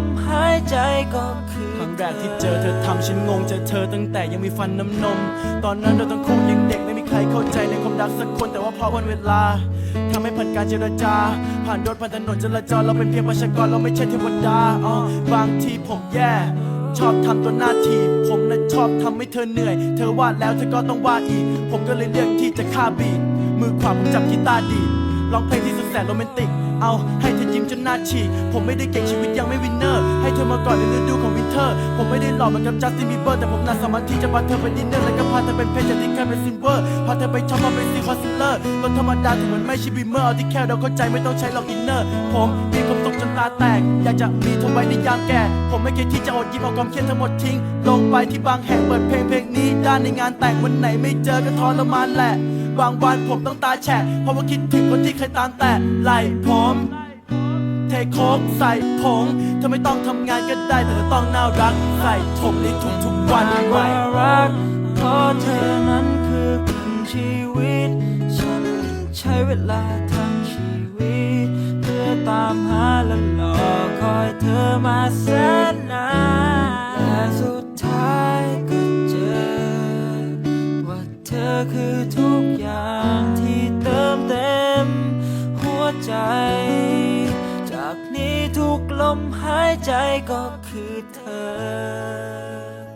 มหายใจก็คือครั้งแรกที่เจอเธอทำฉันงงเจอเธอตั้งแต่ยังมีฟันน้ำนม ตอนนั้นเราต้องคงยังเด็กไม่มีใครเข้าใจในความรักสักคนแต่ว่าพอวันเวลาทำให้ผ่านการเจรจา ผ่านรถผ่านถนนจราจรเราเป็นเพียงประชากรเราไม่ใช่เทวดาอ๋อบางทีผมแย่ ชอบทำตัวหน้าทีผมนั้นชอบทำให้เธอเหนื่อย เธอวาดแล้วเธอก็ต้องวาดอีก ผมก็เลยเลือกที่จะฆ่าบีดมือขวาผมจับกีตาร์ดีร้องเพลงที่สุดแสนโรแมนติก เอาให้ นหน้าฉีกผมไม่ได้เก่งชีวิตยังไม่วินเนอร์ ให้เธอมาก่อนในฤดูของวินเทอร์ ผมไม่ได้หล่อเหมือนกับจัสตินบีเบอร์แต่ผมน่าสามารถที่จะพาเธอไปดินเนอร์แล้วก็พาเธอเป็นเพชรจากที่เคยเป็นซิลเวอร์พาเธอไปช็อปมาเป็นซีคอนซิลเลอร์รถธรรมดาถึงมันไม่ใช่บีเมอร์เอาที่แค่เราเข้าใจไม่ต้องใช้หลอกอินเนอร์ ผมมีความสุขจนตาแตก อยากจะมีเธอไว้ในยามแก่ ผมไม่เคยที่จะอดยิ้มเอาความเครียดทั้งหมดทิ้ง ลงไปที่บางแห่งเปิดเพลงเพลงนี้ด้านในงานแต่งวันไหนไม่เจอก็ทรมานแหละบางวันผมต้องตาแฉะเพราะว่าคิดถึงคนที่เคยตามแต่ไหลผม เทโคกใส่ผงเธอไม่ต้องทำงานก็ได้แต่เธอต้องน่ารักใส่ผมในทุกๆวันมากกไว้ว่ารักเพราะเธอนั้นคือครึ่งชีวิต ฉันใช้เวลาทั้งชีวิต เพื่อตามหาและรอคอยเธอมาแสนนานและสุดท้ายก็เจอ ว่าเธอคือทุกอย่างที่เติมเต็มหัวใจากนี้ทุกลมหายใจก็คือเธอ